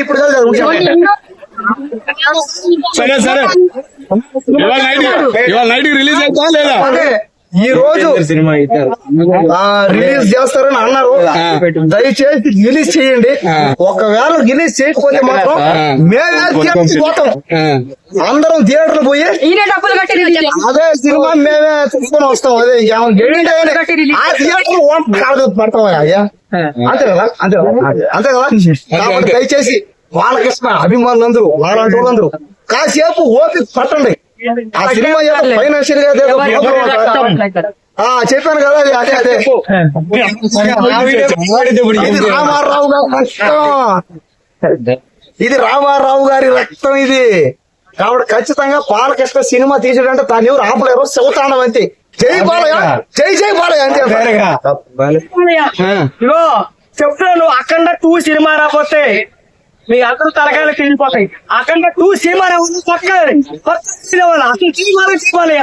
ఇప్పుడు కాదు కదా, ఉంటే. సరే సరే. ఇవాళ నైట్ ఇవాళ నైట్ రిలీజ్ అవుతా లేదా? ఈ రోజు ఆ, రిలీజ్ చేస్తారని అన్నారు. దయచేసి రిలీజ్ చేయండి. ఒకవేళ రిలీజ్ చేయకపోతే మాత్రం. మేమే పోతాం. అందరం థియేటర్ పోయి. అదే సినిమా మేమే తీసుకొని వస్తాం. అదే ఆ థియేటర్ కాదు పడతాం అయ్యా? అంతే కదా అంతే కదా? అంతే కదా దయచేసి వాళ్ళకృష్ణ అభిమానులందరూ వాళ్ళంటి వాళ్ళందరూ కాసేపు ఓపిక పట్టండి. ఆ సినిమా ఫైనాన్షియల్గా చెప్పాను కదా అది అదే అదే ఇది రామారావు గారి రక్తం ఇది రామారావు గారి రక్తం ఇది కాబట్టి ఖచ్చితంగా బాలకృష్ణ సినిమా తీసాడంటే దాన్ని ఎవరు ఆపలేరు శివతాండం అంతే జై బాలయ్య జై జై బాలయ్య అంతే చెప్తున్నాను అఖండ టూ సినిమా రాకపోతే మీ అందరూ తలకాయలు తిరిగిపోతాయి. అఖండ టూ సినిమా అసలు సినిమాలు సినిమాలే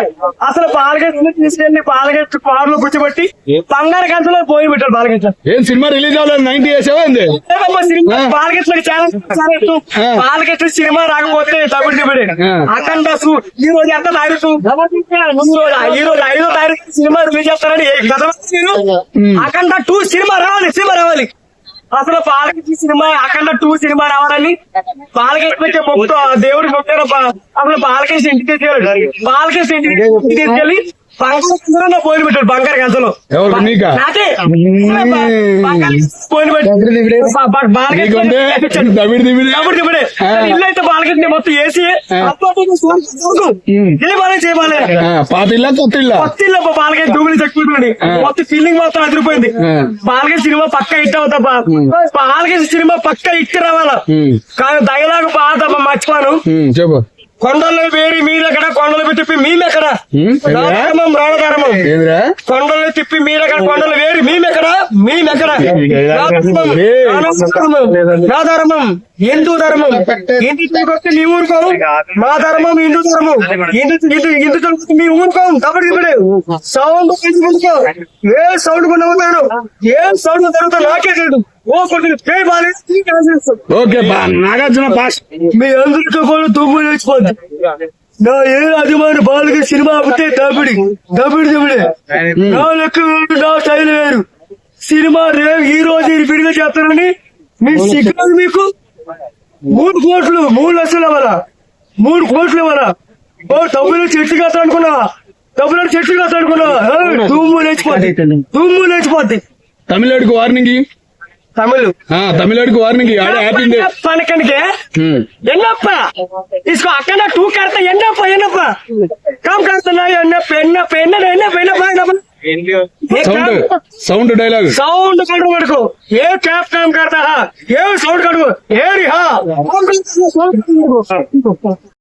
అసలు బాలకృష్ణ తీసుకెళ్ళి బాలకృష్ణ కారులో కూర్చోబెట్టి బంగారు గంటలో పోయి పెట్టారు బాలకృష్ణ. ఏం సినిమా రిలీజ్ అవ్వలేదు నైన్టీ సినిమా ఛానల్ ఆ. బాలకృష్ణ సినిమా రాకపోతే డబ్బులు ఆ. అఖండ ఈ రోజు ఎంత రోజు ఈ రోజు ఐదో తారీఖు సినిమా రిలీజ్ చేస్తారని అఖండ టూ సినిమా రావాలి సినిమా రావాలి. అసలు Balakrishna cinema Akhanda two cinema రావాలని బాలకృష్ణ మొత్తం దేవుడి మొత్తం అసలు బాలకృష్ణ ఇంటికి తీసుకెళ్ళాడు. బాలకృష్ణ ఇంటికి తీసుకెళ్ళి బంగారు బంగారు గంటలో నీకా? మొత్తం వేసి పాత ఇల్లా కొత్త ఇల్లా ఇల్లు. మొత్తం ఫీలింగ్ మొత్తం అదిరిపోయింది. ఆ. బాలకృష్ణ సినిమా పక్క హిట్ అవుతా బాలకృష్ణ సినిమా పక్క హిట్ రావాలా? కానీ డైలాగ్ బాగా మర్చిపోను. కొండల్లో వేడి మీరెక్కడ కొండలు తిప్పి రాధర్మం ఏంద్రా? కొండలు తిప్పి మీరెక్కడ కొండలు వేడి మేమెక్కడ? మేమెక్కడ? నా ధర్మం. హిందూ ధర్మం. హిందుత్వం వస్తే మీ ఊరుకోం? మా ధర్మం హిందూ ధర్మం. హిందూ హిందూ హిందుత్వం మీ ఊరుకోం? కాబట్టి ఇప్పుడే సౌండ్ పెంచుకుంటూ ఏ సౌండ్ కొనవుతాడు ఏ సౌండ్ జరుగుతా నాకే బాలేదు ఓకే బా నాగార్జున పాస్. మీ అందరితో కూడా దుమ్ము లేచిపోద్ది. నా ఏ అభిమాని బాలుగా సినిమా ఆపితే దబిడి. దబిడి దబిడే నా లెక్క వేరు నా స్టైల్ వేరు. సినిమా రేపు ఈ రోజు విడిగా చేస్తానని మీ సిగ్నల్ మీకు మూడు కోట్లు మూడు లక్షలు ఇవ్వాలా మూడు కోట్లు ఇవ్వాలా ఓ డబ్బులు చెట్టు కట్ట అనుకున్నా. డబ్బులు చెట్టు కట్ట అనుకున్నా. ఏ, దుమ్ము లేచిపోద్ది. దుమ్ము లేచిపోద్ది. తమిళడికి వార్నింగ్ తమిళ్. తమిళడికి వార్నింగ్ ఆడింది పనకనికే? ఎన్నప్ప? ఇసుకో అక్కడ టూ కడతా. ఎన్నప్ప ఎన్నప్ప? కామ్ కడుతున్నా ఎన్నప్ప ఎన్నప్ప ఎన్న ఎన్నప్ప ఎన్నప్ప ఎన్నప్ప సౌండ్ సౌండ్ డైలాగ్ సౌండ్ కడుగు పడుకు ఏ క్యాప్ కామ్ కడతా? ఏ సౌండ్ కడుగు? ఏ రిహా